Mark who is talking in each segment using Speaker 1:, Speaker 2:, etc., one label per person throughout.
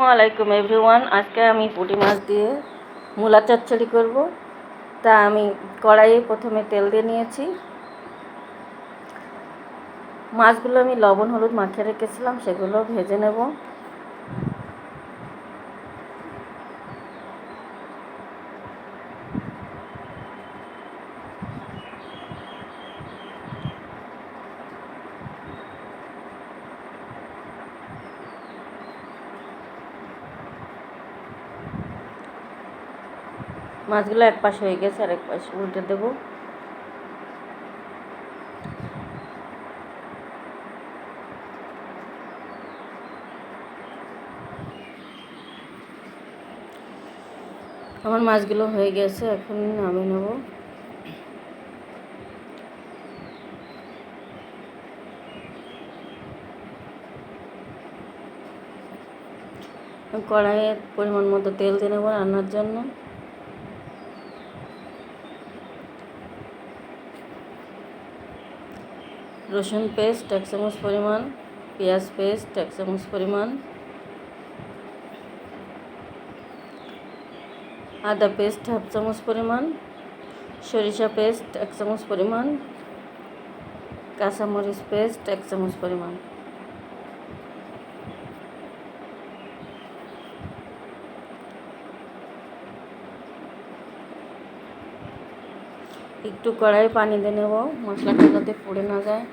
Speaker 1: আসসালামাইকুম এভরিওয়ান আজকে আমি পুঁটি মাছ দিয়ে মূলা চচ্চড়ি করব। তা আমি কড়াইয়ে প্রথমে তেল দিয়ে নিয়েছি। মাছগুলো আমি লবণ, হলুদ মাখিয়ে রেখেছিলাম, সেগুলো ভেজে নেব। মাছগুলো এক পাশ হয়ে গেছে আর এক পাশ উল্টে দেবো। আমার মাছগুলো হয়ে গেছে, এখন নামে নেব। কড়াইয়ে পরিমাণ মতো তেল দিয়ে নেব রান্নার জন্য। রসুন পেস্ট এক চামচ পরিমাণ, পেঁয়াজ পেস্ট এক চামচ পরিমাণ, আদা পেস্ট হাফ চামচ পরিমাণ, সরিষা পেস্ট এক চামচ পরিমাণ, কাঁচামরিচ পেস্ট এক চামচ পরিমাণ। একটু কড়াই পানি দিয়ে নেব মশলাটা যাতে পুড়ে না যায়।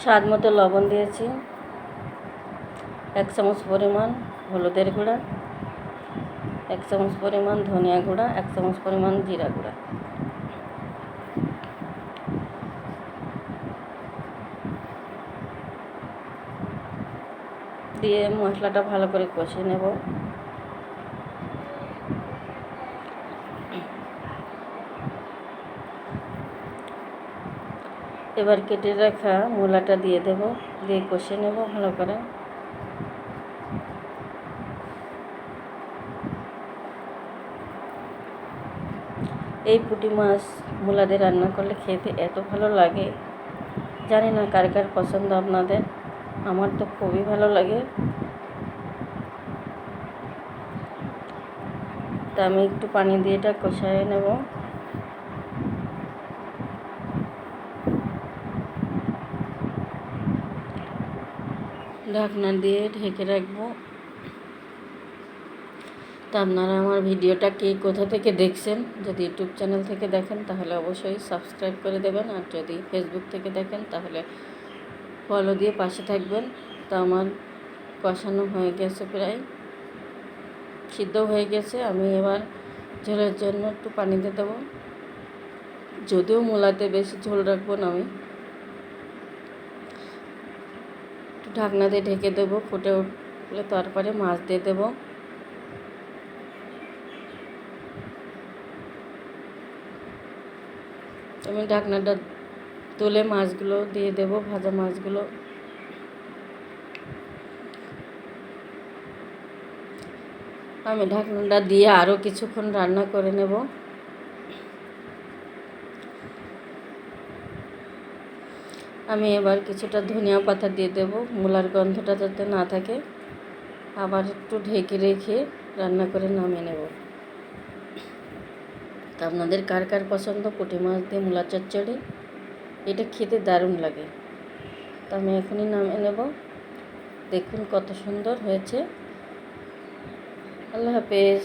Speaker 1: স্বাদ মতো লবণ দিয়েছি, এক চামচ পরিমাণ হলুদের গুঁড়া। এক চামচ পরিমাণ ধনিয়া গুঁড়া, এক চামচ পরিমাণ জিরা গুঁড়া। দিয়ে মশলাটা ভালো করে কষে নেব। এবার কেটে রাখা মূলাটা দিয়ে দেব, দিয়ে কষে নেব ভালো করে। এই পুঁটি মাছ মূলা দিয়ে রান্না করলে খেতে এত ভালো লাগে। জানি না কার কার পছন্দ আপনাদের। আমার তো খুবই ভালো লাগে। তা আমি একটু পানি দিয়ে এটা কষায় নেব। ঢাকনা দিয়ে ঢেকে রাখব। তা আপনারা আমার ভিডিওটা কে কোথা থেকে দেখছেন, যদি ইউটিউব চ্যানেল থেকে দেখেন, তাহলে অবশ্যই সাবস্ক্রাইব করে দেবেন। আর যদি ফেসবুক থেকে দেখেন, তাহলে ফলো দিয়ে পাশে থাকবেন। তা আমার কষানো হয়ে গেছে প্রায়, সিদ্ধ হয়ে গেছে। আমি এবার ঝোলের জন্য একটু পানি দিয়ে দেবো। যদিও মূলাতে বেশি ঝোল রাখব না আমি। একটু ঢাকনা দিয়ে ঢেকে দেবো, ফুটে উঠলে তারপরে মাছ দিয়ে দেবো। আমি ঢাকনাটা তুলে মাছগুলো দিয়ে দেব, ভাজা মাছগুলো। আমি ঢাকনাটা দিয়ে আরও কিছুক্ষণ রান্না করে নেব। আমি এবার কিছুটা ধনিয়া পাতা দিয়ে দেব, মূলার গন্ধটা যাতে না থাকে। আবার একটু ঢেকে রেখে রান্না করে নামিয়ে নেব। তা আপনাদের কার কার পছন্দ? পুঁটি মাছ দিয়ে মূলা চচ্চড়ি? এটা খেতে দারুণ লাগে। তা আমি এখনই নামিয়ে নেব। দেখুন কত সুন্দর হয়েছে। আল্লাহ হাফেজ।